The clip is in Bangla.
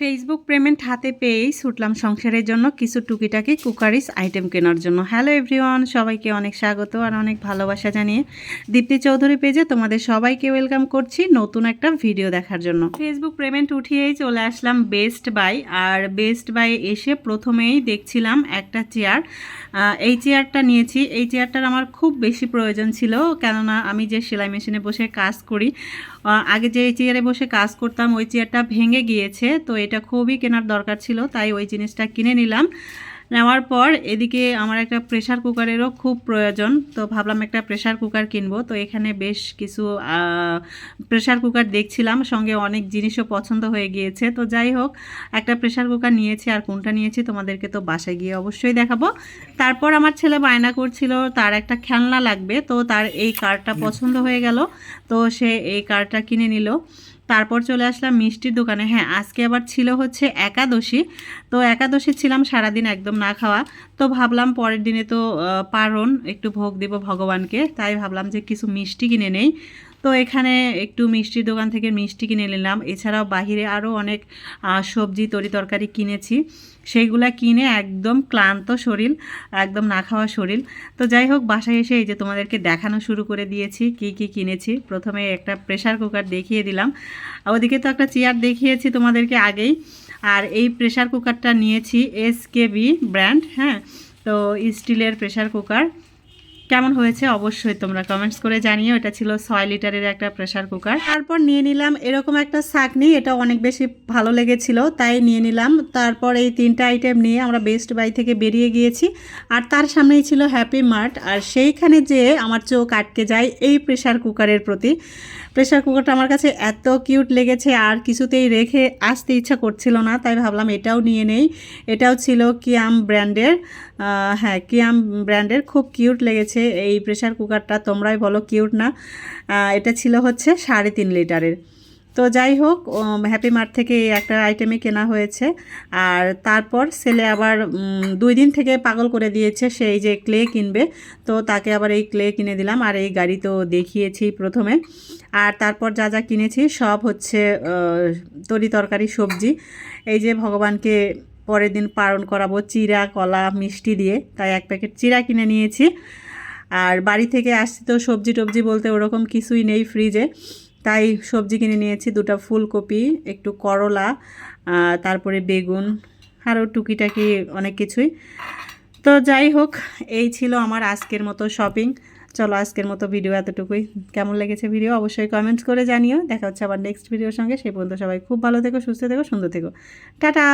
ফেসবুক পেমেন্ট হাতে পেয়েই ছুটলাম সংসারের জন্য কিছু টুকিটাকি কুকারিস আইটেম কেনার জন্য। হ্যালো এভরিওয়ান সবাইকে অনেক স্বাগত আর অনেক ভালোবাসা জানিয়ে দীপ্তি চৌধুরী পেজে তোমাদের সবাইকে ওয়েলকাম করছি নতুন একটা ভিডিও দেখার জন্য। ফেসবুক পেমেন্ট উঠিয়েই চলে আসলাম বেস্ট বাই আর বেস্ট বাই এসে প্রথমেই দেখছিলাম একটা চেয়ার এই চেয়ারটা নিয়েছি। এই চেয়ারটার আমার খুব বেশি প্রয়োজন ছিল কেননা আমি যে সেলাই মেশিনে বসে কাজ করি আগে যে এই চেয়ারে বসে কাজ করতাম, ওই চেয়ারটা ভেঙে গিয়েছে, তো এটা খুবই কেনার দরকার ছিল তাই ওই জিনিসটা কিনে নিলাম। নেওয়ার পর এদিকে আমার একটা প্রেশার কুকারেরও খুব প্রয়োজন তো ভাবলাম একটা প্রেশার কুকার কিনবো। তো এখানে বেশ কিছু প্রেশার কুকার দেখছিলাম সঙ্গে অনেক জিনিসও পছন্দ হয়ে গিয়েছে। তো যাই হোক একটা প্রেশার কুকার নিয়েছি আর কোনটা নিয়েছি তোমাদেরকে তো বাসায় গিয়ে অবশ্যই দেখাবো। তারপর আমার ছেলে বায়না করছিল তার একটা খেলনা লাগবে তো তার এই কারটা পছন্দ হয়ে গেল তো সে এই কারটা কিনে নিল। তারপর চলে আসলাম মিষ্টির দোকানে। হ্যাঁ আজকে আবার ছিল হচ্ছে একাদশী। তো একাদশী ছিলাম সারাদিন একদম না খাওয়া। তো ভাবলাম পরের দিনে তো পারণ, একটু ভোগ দেব ভগবানকে। তাই ভাবলাম যে কিছু মিষ্টি কিনে নেই। তো এখানে একটু মিষ্টির দোকান থেকে মিষ্টি কিনে নিলাম। এছাড়াও বাহিরে আরও অনেক সবজি, তরি তরকারি কিনেছি। সেইগুলা কিনে একদম ক্লান্ত শরীর, একদম না খাওয়া শরীর। তো যাই হোক, বাসায় এসে এই যে তোমাদেরকে দেখানো শুরু করে দিয়েছি, কি কি কিনেছি। প্রথমে একটা প্রেশার কুকার দেখিয়ে দিলাম। ওদিকে তো একটা চেয়ার দেখিয়েছি তোমাদেরকে আগেই। আর এই প্রেশার কুকারটা নিয়েছি এস ব্র্যান্ড হ্যাঁ? তো স্টিলের প্রেশার কুকার কেমন হয়েছে অবশ্যই তোমরা কমেন্টস করে জানিও। এটা ছিল ছয় লিটারের একটা প্রেশার কুকার তারপর নিয়ে নিলাম এরকম একটা ছাকনি এটা অনেক বেশি ভালো লেগেছিল, তাই নিয়ে নিলাম। তারপর এই তিনটা আইটেম নিয়ে আমরা বেস্ট বাই থেকে বেরিয়ে গিয়েছি, আর তার সামনেই ছিল হ্যাপি মার্ট আর সেইখানে যে আমার চোখ আটকে যায় এই প্রেশার কুকারের প্রতি। প্রেশার কুকারটা আমার কাছে এত কিউট লেগেছে, আর কিছুতেই রেখে আসতে ইচ্ছা করছিল না, তাই ভাবলাম এটাও নিয়ে নেই। এটাও ছিল কিয়াম ব্র্যান্ডের হ্যাঁ কিয়াম ব্র্যান্ডের খুব কিউট লেগেছে। এই প্রেশার কুকারটা তোমরাই বলো কিউট না। এটা ছিল হচ্ছে সাড়ে তিন লিটারের। তো যাই হোক হ্যাপি মার্ট থেকে এই একটা আইটেমই কেনা হয়েছে। আর তারপর ছেলে আবার দুই দিন থেকে পাগল করে দিয়েছে সেই যে ক্লে কিনবে। তো তাকে আবার এই ক্লে কিনে দিলাম আর এই গাড়ি তো দেখিয়েছি প্রথমে। আর তারপর যা যা কিনেছি সব হচ্ছে তরি তরকারি, সবজি। এই যে ভগবানকে পরের দিন পালন করাবো, চিরা, কলা, মিষ্টি দিয়ে। তাই এক প্যাকেট চিরা কিনে নিয়েছি। আর বাড়ি থেকে আসছি তো সবজি টবজি বলতে ওরকম কিছুই নেই ফ্রিজে। তাই সবজি কিনে নিয়েছি, দুটো ফুলকপি, একটু করলা তারপরে বেগুন আরও টুকিটাকি অনেক কিছুই। তো যাই হোক, এই ছিল আমার আজকের মতো শপিং চলো আজকের মতো ভিডিও এতটুকুই। কেমন লেগেছে ভিডিও অবশ্যই কমেন্টস করে জানিও। দেখা হচ্ছে আবার নেক্সট ভিডিওর সঙ্গে। সেই পর্যন্ত সবাই খুব ভালো থেকো, সুস্থ থেকো, সুন্দর থেকো। টাটা!